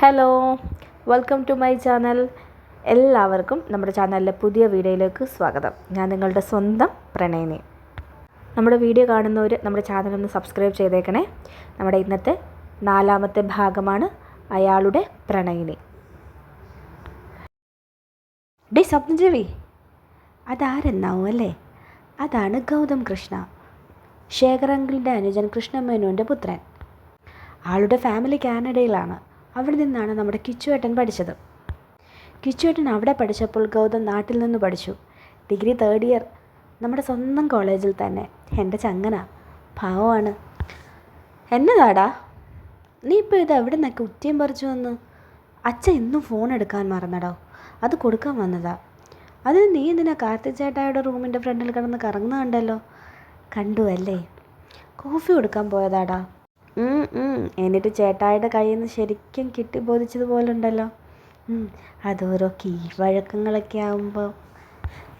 Hello welcome to my channel എല്ലാവർക്കും നമ്മുടെ ചാനലിലെ പുതിയ വീഡിയോയിലേക്ക് സ്വാഗതം. ഞാൻ നിങ്ങളുടെ സ്വന്തം പ്രണയിനി. നമ്മുടെ വീഡിയോ കാണുന്നവർ നമ്മുടെ ചാനൽ ഒന്ന് സബ്സ്ക്രൈബ് ചെയ്തേക്കണേ. നമ്മുടെ ഇന്നത്തെ നാലാമത്തെ ഭാഗമാണ് അയാളുടെ പ്രണയിനി. ഡേ സ്വപ്നജീവി അതാരെന്നാവും അല്ലേ? അതാണ് ഗൗതം കൃഷ്ണ ശേഖരങ്കിളിന്റെ അനുജൻ കൃഷ്ണമേനോന്റെ പുത്രൻ. ആളുടെ ഫാമിലി കാനഡയിലാണ്. അവിടെ നിന്നാണ് നമ്മുടെ കിച്ചുവേട്ടൻ പഠിച്ചത്. കിച്ചുവേട്ടൻ അവിടെ പഠിച്ചപ്പോൾ ഗൗതം നാട്ടിൽ നിന്ന് പഠിച്ചു. ഡിഗ്രി തേർഡ് ഇയർ നമ്മുടെ സ്വന്തം കോളേജിൽ തന്നെ. എന്റെ ചങ്ങന. ഭാവമാണ് എന്നതാടാ? നീ ഇപ്പോൾ ഇത് എവിടെ നിന്നൊക്കെ ഉറ്റിയും പറിച്ചു വന്ന്? അച്ഛൻ ഇന്നും ഫോൺ എടുക്കാൻ മറന്നടോ. അത് കൊടുക്കാൻ വന്നതാ. അതിന് നീ എന്തിനാ കാർത്തിക് ചേട്ടായുടെ റൂമിന്റെ ഫ്രണ്ടിൽ കിടന്ന് കറങ്ങുന്ന കണ്ടല്ലോ? കണ്ടു അല്ലേ? കോഫി കൊടുക്കാൻ പോയതാടാ. എന്നിട്ട് ചേട്ടായുടെ കയ്യിൽ നിന്ന് ശരിക്കും കിട്ടി ബോധിച്ചതുപോലെ ഉണ്ടല്ലോ ഉം, അതോരോ കീഴ്വഴക്കങ്ങളൊക്കെ ആകുമ്പോൾ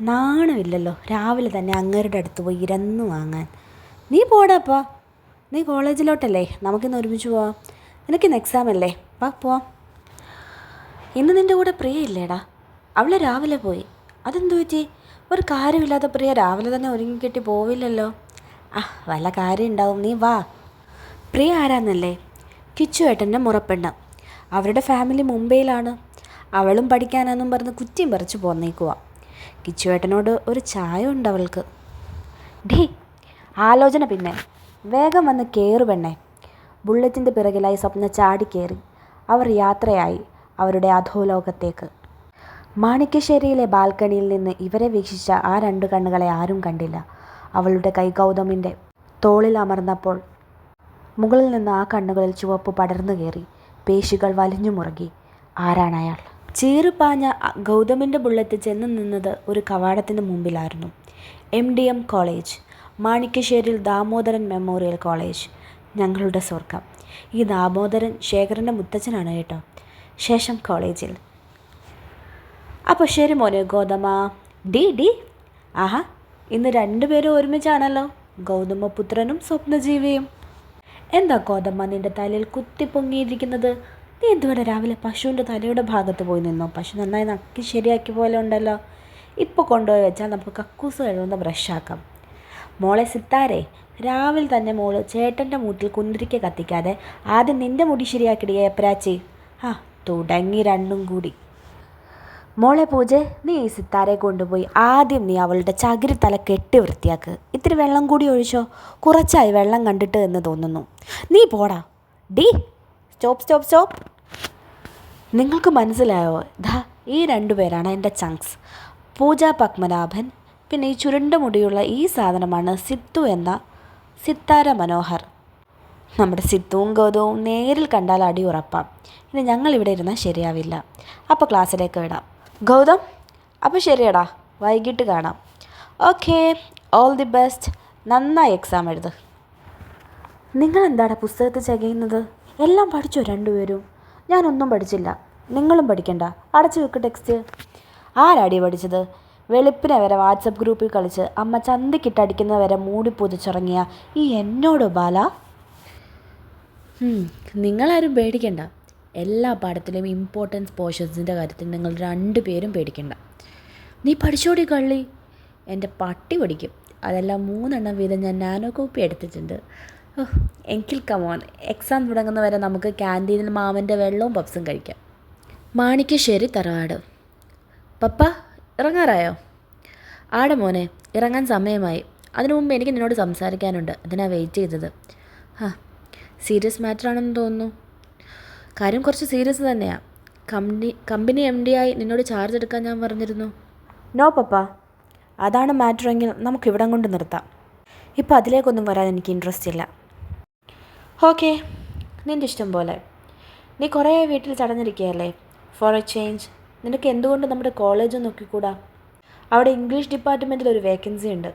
നാണമില്ലല്ലോ. രാവിലെ തന്നെ അങ്ങേരുടെ അടുത്ത് പോയി ഇരന്ന് വാങ്ങാൻ. നീ പോടാപ്പാ നീ കോളേജിലോട്ടല്ലേ? നമുക്കിന്ന് ഒരുമിച്ച് പോവാം. നിനക്കിന്ന് എക്സാം അല്ലേ? വാ പോവാം. ഇന്ന് നിന്റെ കൂടെ പ്രിയ ഇല്ലേടാ. അവൾ രാവിലെ പോയി. അതെന്തു പറ്റി? ഒരു കാര്യമില്ലാത്ത പ്രിയ രാവിലെ തന്നെ ഒരുങ്ങിക്കെട്ടി പോവില്ലല്ലോ. ആ വല്ല കാര്യം ഉണ്ടാവും. നീ വാ. പ്രിയ ആരാന്നല്ലേ? കിച്ചു ഏട്ടന്റെ അവരുടെ ഫാമിലി മുംബൈയിലാണ്. അവളും പഠിക്കാനാന്നും പറഞ്ഞ് കുറ്റിയും പറിച്ച് പോന്നേക്കുവാ. കിച്ചു ഏട്ടനോട് ഒരു ചായ ഉണ്ട് അവൾക്ക്. ഡി ആലോചന പിന്നെ. വേഗം വന്ന് കയറു പെണ്ണേ. ബുള്ളറ്റിന്റെ പിറകിലായി സ്വപ്ന ചാടിക്കേറി അവർ യാത്രയായി അവരുടെ അധോലോകത്തേക്ക്. മാണിക്യശ്ശേരിയിലെ ബാൽക്കണിയിൽ നിന്ന് ഇവരെ വീക്ഷിച്ച ആ രണ്ടു കണ്ണുകളെ ആരും കണ്ടില്ല. അവളുടെ കൈ ഗൗതമിന്റെ തോളിൽ അമർന്നപ്പോൾ മുകളിൽ നിന്ന് ആ കണ്ണുകളിൽ ചുവപ്പ് പടർന്നു കയറി. പേശികൾ വലിഞ്ഞു മുറുകി. അയാൾ? ചീറുപാഞ്ഞ ഗൗതമിന്റെ ബുള്ളറ്റ് ചെന്ന് നിന്നത് ഒരു കവാടത്തിന് മുമ്പിലായിരുന്നു. എം ഡി എം കോളേജ് മാണിക്യശ്ശേരിയിൽ ദാമോദരൻ മെമ്മോറിയൽ കോളേജ്. ഞങ്ങളുടെ സ്വർഗം ഈ ദാമോദരൻ ശേഖരന്റെ മുത്തച്ഛനാണ് കേട്ടോ. ശേഷം കോളേജിൽ. അപ്പോൾ ശരി മോനെ ഗൗതമ. D D. ആഹാ ഇന്ന് രണ്ടുപേരും ഒരുമിച്ചാണല്ലോ. ഗൗതമപുത്രനും സ്വപ്നജീവിയും. എന്താ ഗോതമ്മ നിന്റെ തലയിൽ കുത്തി പൊങ്ങിയിരിക്കുന്നത്? നീ എന്തുവരെ രാവിലെ പശുവിന്റെ തലയുടെ ഭാഗത്ത് പോയി നിന്നോ? പശു നന്നായി നക്കി ശരിയാക്കി പോലെ ഉണ്ടല്ലോ. ഇപ്പോൾ കൊണ്ടുപോയി വെച്ചാൽ നമുക്ക് കക്കൂസ് കഴുകുന്ന ബ്രഷാക്കാം മോളെ സിത്താരെ രാവിലെ തന്നെ മോൾ ചേട്ടന്റെ മൂട്ടിൽ കുന്തിരിക്ക കത്തിക്കാതെ ആദ്യം നിന്റെ മുടി ശരിയാക്കിടിയേ എപ്രാച്ചി ആ തുടങ്ങി രണ്ടും കൂടി. മോളെ പൂജ നീ ഈ സിത്താരെ കൊണ്ടുപോയി ആദ്യം നീ അവളുടെ ചകിരി തല കെട്ടി വൃത്തിയാക്ക്. ഇത്തിരി വെള്ളം കൂടി ഒഴിച്ചോ? കുറച്ചായി വെള്ളം കണ്ടിട്ട് എന്ന് തോന്നുന്നു. നീ പോടാ. ഡി. Stop stop stop. നിങ്ങൾക്ക് മനസ്സിലായോ? ധാ ഈ രണ്ടുപേരാണ് എന്റെ ചങ്ക്സ്. പൂജ പത്മനാഭൻ പിന്നെ ഈ ചുരുണ്ട മുടിയുള്ള ഈ സാധനമാണ് സിത്തു എന്ന സിത്താര മനോഹർ. നമ്മുടെ സിത്തുവും ഗൗതവും നേരിൽ കണ്ടാൽ അടി ഉറപ്പാം ഇനി ഞങ്ങൾ ഇവിടെ ഇരുന്നാൽ ശരിയാവില്ല. അപ്പോൾ ക്ലാസ്സിലേക്ക് വിടാം. ഗൗതം അപ്പോൾ ശരിയടാ വൈകിട്ട് കാണാം. ഓക്കെ ഓൾ ദി ബെസ്റ്റ് നന്നായി എക്സാം എഴുത്. നിങ്ങൾ എന്താടാ പുസ്തകത്തിൽ ചകയുന്നത്? എല്ലാം പഠിച്ചോ രണ്ടുപേരും? ഞാനൊന്നും പഠിച്ചില്ല. നിങ്ങളും പഠിക്കണ്ട. അടച്ചു വെക്ക് ടെക്സ്റ്റ് ആരാടി പഠിച്ചത്? വെളുപ്പിനെ വരെ വാട്സപ്പ് ഗ്രൂപ്പിൽ കളിച്ച് അമ്മ ചന്തിക്കിട്ടടിക്കുന്ന വരെ മൂടി പൊതിച്ചിറങ്ങിയ ഈ എന്നോട് ബാല? നിങ്ങളാരും പേടിക്കണ്ട. എല്ലാ പാഠത്തിലും ഇമ്പോർട്ടൻസ് പോർഷൻസിന്റെ കാര്യത്തിൽ നിങ്ങൾ രണ്ടുപേരും പേടിക്കണ്ട. നീ പഠിച്ചോടി കള്ളി. എന്റെ പട്ടി പഠിക്കും. അതെല്ലാം മൂന്നെണ്ണം വീതം ഞാൻ നാനോ കോപ്പി എടുത്തിട്ടുണ്ട്. എങ്കിൽ കമോൺ എക്സാം തുടങ്ങുന്നവരെ നമുക്ക് ക്യാന്റീനിൽ മാമന്റെ വെള്ളവും പപ്സും കഴിക്കാം. മാണിക്കശ്ശേരി തറവാട്. പപ്പ ഇറങ്ങാറായോ? ആടെ മോനെ ഇറങ്ങാൻ സമയമായി. അതിനു മുമ്പ് എനിക്ക് നിന്നോട് സംസാരിക്കാനുണ്ട്. അതിനാ വെയിറ്റ് ചെയ്തത്. ആ സീരിയസ് മാറ്റർ ആണെന്ന് തോന്നുന്നു. കാര്യം കുറച്ച് സീരിയസ് തന്നെയാ. കമ്പനി കമ്പനി എം ഡി ആയി നിന്നോട് ചാർജ് എടുക്കാൻ ഞാൻ പറഞ്ഞിരുന്നു. നോ പപ്പ. അതാണ് മാറ്ററെങ്കിൽ നമുക്ക് ഇവിടം കൊണ്ട് നിർത്താം. ഇപ്പം അതിലേക്കൊന്നും വരാൻ എനിക്ക് ഇൻട്രസ്റ്റ് ഇല്ല. ഓക്കെ നിന്റെ ഇഷ്ടം പോലെ. നീ കുറേ വീട്ടിൽ ചടഞ്ഞിരിക്കുകയല്ലേ? ഫോർ എ ചേഞ്ച് നിനക്ക് എന്തുകൊണ്ട് നമ്മുടെ കോളേജ് നോക്കിക്കൂടാ? അവിടെ ഇംഗ്ലീഷ് ഡിപ്പാർട്ട്മെന്റിൽ ഒരു വേക്കൻസി ഉണ്ട്.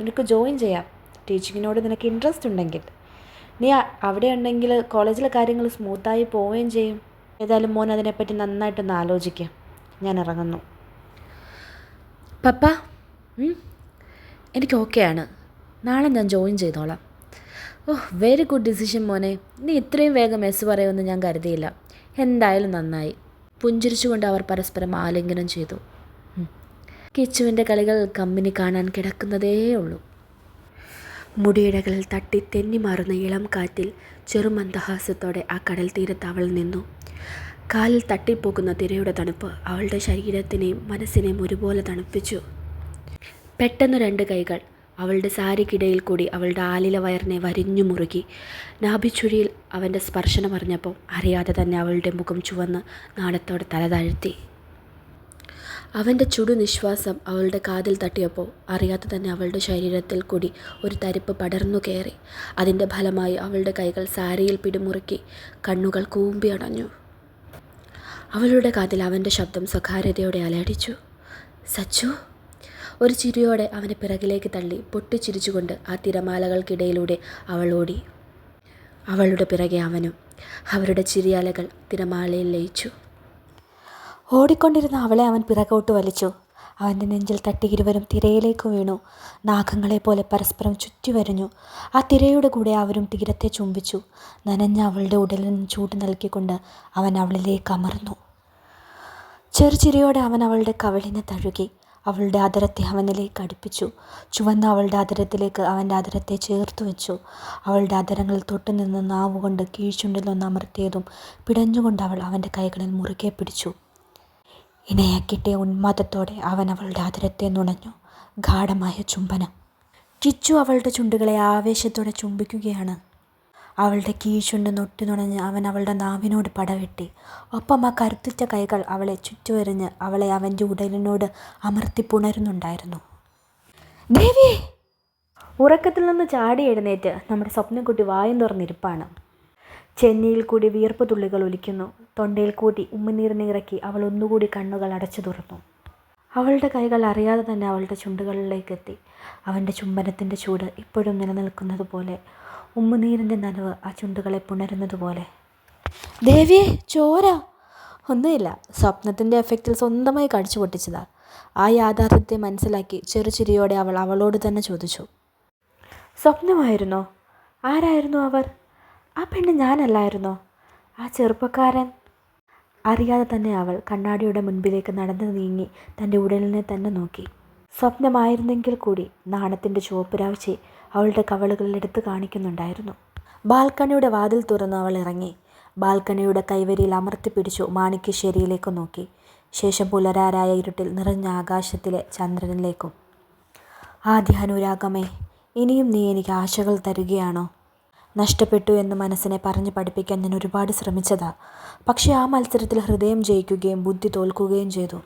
നിനക്ക് ജോയിൻ ചെയ്യാം. ടീച്ചിങ്ങിനോട് നിനക്ക് ഇൻട്രസ്റ്റ് ഉണ്ടെങ്കിൽ. നീ അവിടെ ഉണ്ടെങ്കിൽ കോളേജിലെ കാര്യങ്ങൾ സ്മൂത്തായി പോവുകയും ചെയ്യും. ഏതായാലും മോൻ അതിനെപ്പറ്റി നന്നായിട്ടൊന്ന് ആലോചിക്കുക ഞാൻ ഇറങ്ങുന്നു. പപ്പ എനിക്ക് ആണ്. നാളെ ഞാൻ ജോയിൻ ചെയ്തോളാം. ഓഹ് വെരി ഗുഡ് ഡിസിഷൻ മോനെ. നീ ഇത്രയും വേഗം എസ് പറയുമെന്ന് ഞാൻ കരുതിയില്ല. എന്തായാലും നന്നായി. പുഞ്ചിരിച്ചുകൊണ്ട് അവർ പരസ്പരം ആലിംഗനം ചെയ്തു. കിച്ചുവിന്റെ കളികൾ കമ്പനി കാണാൻ കിടക്കുന്നതേ ഉള്ളൂ. മുടിയിഴകളിൽ തട്ടി തെന്നിമാറുന്ന ഇളം കാറ്റിൽ ചെറുമന്ദഹാസത്തോടെ ആ കടൽ തീരത്ത് അവൾ നിന്നു. കാലിൽ തട്ടിപ്പോകുന്ന തിരയുടെ തണുപ്പ് അവളുടെ ശരീരത്തിനെയും മനസ്സിനെയും ഒരുപോലെ തണുപ്പിച്ചു. പെട്ടെന്ന് രണ്ട് കൈകൾ അവളുടെ സാരിക്കിടയിൽ കൂടി അവളുടെ ആലില വയറിനെ വരിഞ്ഞു മുറുകി. നാഭിച്ചുഴിയിൽ അവന്റെ സ്പർശനം അറിഞ്ഞപ്പോൾ അറിയാതെ തന്നെ അവളുടെ മുഖം ചുവന്ന് നാണത്തോടെ തല താഴ്ത്തി. അവന്റെ ചുടു നിശ്വാസം അവളുടെ കാതിൽ തട്ടിയപ്പോൾ അറിയാതെ തന്നെ അവളുടെ ശരീരത്തിൽ കൂടി ഒരു തരിപ്പ് പടർന്നു കയറി. അതിന്റെ ഫലമായി അവളുടെ കൈകൾ സാരിയിൽ പിടിമുറുക്കി കണ്ണുകൾ കൂമ്പി അടഞ്ഞു. അവളുടെ കാതിൽ അവന്റെ ശബ്ദം സ്വകാര്യതയോടെ അലയടിച്ചു സച്ചു! ഒരു ചിരിയോടെ അവനെ പിറകിലേക്ക് തള്ളി പൊട്ടിച്ചിരിച്ചുകൊണ്ട് ആ തിരമാലകൾക്കിടയിലൂടെ അവൾ ഓടി. അവളുടെ പിറകെ അവനും അവരുടെ ചിരിയാലകൾ തിരമാലയിൽ ലയിച്ചു. ഓടിക്കൊണ്ടിരുന്ന അവളെ അവൻ പിറകോട്ട് വലിച്ചു. അവന്റെ നെഞ്ചിൽ തട്ടി ഇരുവരും തിരയിലേക്ക് വീണു. നാഗങ്ങളെ പോലെ പരസ്പരം ചുറ്റി വരഞ്ഞു. ആ തിരയുടെ കൂടെ അവരും തീരത്തെ ചുംബിച്ചു. നനഞ്ഞ അവളുടെ ഉടലിന് ചൂട് നൽകിക്കൊണ്ട് അവൻ അവളിലേക്ക് അമർന്നു. ചെറുചിരിയോടെ അവൻ അവളുടെ കവളിനെ തഴുകി. അവളുടെ അതരത്തെ അവനിലേക്ക് അടുപ്പിച്ചു. ചുവന്ന അവളുടെ അതരത്തിലേക്ക് അവന്റെ അതരത്തെ ചേർത്ത് വെച്ചു. അവളുടെ അതരങ്ങളിൽ തൊട്ടുനിന്ന് നാവുകൊണ്ട് കീഴ്ചുണ്ടിലൊന്ന് അമർത്തിയതും പിടഞ്ഞുകൊണ്ട് അവൾ അവന്റെ കൈകളിൽ മുറുകെ പിടിച്ചു. ഇണയെ കിട്ടിയ ഉന്മാദത്തോടെ അവൻ അവളുടെ അതിരത്തെ നുണഞ്ഞു. ഗാഠമായ ചുംബനം. ചിച്ചു അവളുടെ ചുണ്ടുകളെ ആവേശത്തോടെ ചുംബിക്കുകയാണ്. അവളുടെ കീഴ്ചുണ്ട് നൊട്ടി നുണഞ്ഞ് അവൻ അവളുടെ നാവിനോട് പടവെട്ടി. ഒപ്പം ആ കരുത്തിച്ച കൈകൾ അവളെ ചുറ്റുവരിഞ്ഞ് അവളെ അവന്റെ ഉടലിനോട് അമർത്തി പുണരുന്നുണ്ടായിരുന്നു. ദേവി! ഉറക്കത്തിൽ നിന്ന് ചാടി എഴുന്നേറ്റ് നമ്മുടെ സ്വപ്നക്കുട്ടി വായും തുറന്നിരിപ്പാണ്. ചെന്നിയിൽ കൂടി വിയർപ്പ് തുള്ളികൾ ഒലിക്കുന്നു. തൊണ്ടയിൽ കൂടി ഉമ്മുനീരിനെ ഇറക്കി അവൾ ഒന്നുകൂടി കണ്ണുകൾ അടച്ചു തുറന്നു. അവളുടെ കൈകൾ അറിയാതെ തന്നെ അവളുടെ ചുണ്ടുകളിലേക്ക് എത്തി. അവന്റെ ചുംബനത്തിന്റെ ചൂട് ഇപ്പോഴും നിലനിൽക്കുന്നത് പോലെ ഉമ്മുനീരിന്റെ നനവ് ആ ചുണ്ടുകളെ പുണരുന്നത് പോലെ. ദേവിയെ ചോര. ഒന്നുമില്ല. സ്വപ്നത്തിന്റെ എഫക്റ്റിൽ സ്വന്തമായി കടിച്ചു പൊട്ടിച്ചതാ. ആ യാഥാർത്ഥ്യത്തെ മനസ്സിലാക്കി ചെറുചിരിയോടെ അവൾ അവളോട് തന്നെ ചോദിച്ചു. സ്വപ്നമായിരുന്നോ? ആരായിരുന്നു അവർ? ആ പെണ്ണ് ഞാനല്ലായിരുന്നോ? ആ ചെറുപ്പക്കാരൻ. അറിയാതെ തന്നെ അവൾ കണ്ണാടിയുടെ മുൻപിലേക്ക് നടന്നു നീങ്ങി തന്റെ ഉടലിനെ തന്നെ നോക്കി. സ്വപ്നമായിരുന്നെങ്കിൽ കൂടി നാണത്തിന്റെ ചുവപ്പുരാഴ്ച അവളുടെ കവളുകളിലെടുത്ത് കാണിക്കുന്നുണ്ടായിരുന്നു. ബാൽക്കണിയുടെ വാതിൽ തുറന്ന് അവൾ ഇറങ്ങി. ബാൽക്കണിയുടെ കൈവരിയിൽ അമർത്തിപ്പിടിച്ചു മാണിക്യശ്ശേരിയിലേക്ക് നോക്കി. ശേഷം പുലരാരായ ഇരുട്ടിൽ നിറഞ്ഞ ആകാശത്തിലെ ചന്ദ്രനിലേക്കും ആദ്യ അനുരാഗമേ ഇനിയും നീ എനിക്ക് ആശകൾ തരികയാണോ? നഷ്ടപ്പെട്ടു എന്ന് മനസ്സിനെ പറഞ്ഞു പഠിപ്പിക്കാൻ ഞാൻ ഒരുപാട് ശ്രമിച്ചതാ. പക്ഷേ ആ മത്സരത്തിൽ ഹൃദയം ജയിക്കുകയും ബുദ്ധി തോൽക്കുകയും ചെയ്തു.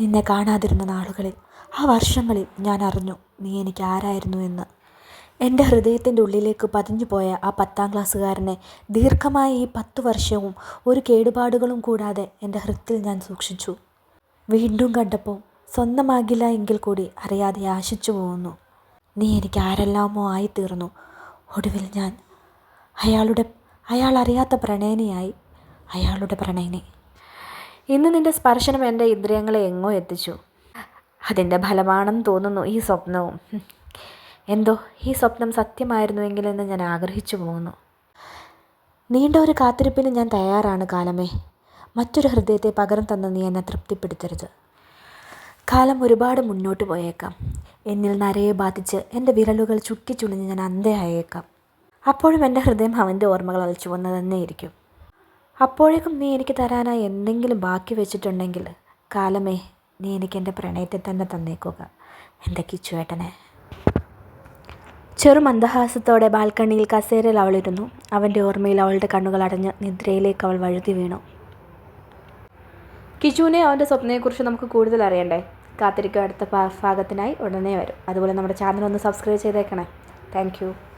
നിന്നെ കാണാതിരുന്ന നാളുകളിൽ ആ വർഷങ്ങളിൽ ഞാൻ അറിഞ്ഞു നീ എനിക്ക് ആരായിരുന്നു എന്ന്. എന്റെ ഹൃദയത്തിന്റെ ഉള്ളിലേക്ക് പതിഞ്ഞു പോയ ആ പത്താം ക്ലാസ്സുകാരനെ ദീർഘമായ ഈ പത്ത് വർഷവും ഒരു കേടുപാടുകളും കൂടാതെ എന്റെ ഹൃത്തിൽ ഞാൻ സൂക്ഷിച്ചു. വീണ്ടും കണ്ടപ്പോൾ സ്വന്തമാകില്ല എങ്കിൽ കൂടി അറിയാതെ ആശിച്ചു പോകുന്നു നീ എനിക്ക് ആരെല്ലാമോ ആയിത്തീർന്നു. ഒടുവിൽ ഞാൻ അയാളുടെ അയാൾ അറിയാത്ത പ്രണയനിയായി. അയാളുടെ പ്രണയിനി. ഇന്ന് നിന്റെ സ്പർശനം എന്റെ ഇന്ദ്രിയങ്ങളെ എങ്ങോ എത്തിച്ചു. അതിന്റെ ഫലമാണെന്ന് തോന്നുന്നു ഈ സ്വപ്നവും. എന്തോ ഈ സ്വപ്നം സത്യമായിരുന്നുവെങ്കിലെന്ന് ഞാൻ ആഗ്രഹിച്ചു പോകുന്നു. നീണ്ട ഒരു കാത്തിരിപ്പിന് ഞാൻ തയ്യാറാണ് കാലമേ. മറ്റൊരു ഹൃദയത്തെ പകരം തന്ന നീ എന്നെ തൃപ്തിപ്പെടുത്തരുത്. കാലം ഒരുപാട് മുന്നോട്ട് പോയേക്കാം. എന്നിൽ നരയെ ബാധിച്ച് എന്റെ വിരലുകൾ ചുക്കിച്ചുളിഞ്ഞ് ഞാൻ അന്ധയായേക്കാം. അപ്പോഴും എന്റെ ഹൃദയം അവന്റെ ഓർമ്മകൾ അലച്ചു വന്നു തന്നെയിരിക്കും. അപ്പോഴേക്കും നീ എനിക്ക് തരാനായി എന്തെങ്കിലും ബാക്കി വെച്ചിട്ടുണ്ടെങ്കിൽ കാലമേ നീ എനിക്ക് എന്റെ പ്രണയത്തെ തന്നെ തന്നേക്കുക. എന്റെ കിച്ചുവേട്ടനെ ചെറു മന്ദഹാസത്തോടെ ബാൽക്കണിയിൽ കസേരയിൽ അവളിരുന്നു. അവന്റെ ഓർമ്മയിൽ അവളുടെ കണ്ണുകൾ അടഞ്ഞ് നിദ്രയിലേക്ക് അവൾ വഴുതി വീണു. കിച്ചുവിനെ അവന്റെ സ്വപ്നയെക്കുറിച്ച് നമുക്ക് കൂടുതൽ അറിയണ്ടേ? കാത്തിരിക്കുക അടുത്ത ഭാഗത്തിനായി ഉടനെ വരും. അതുപോലെ നമ്മുടെ ചാനൽ ഒന്ന് സബ്സ്ക്രൈബ് ചെയ്തേക്കണേ. താങ്ക്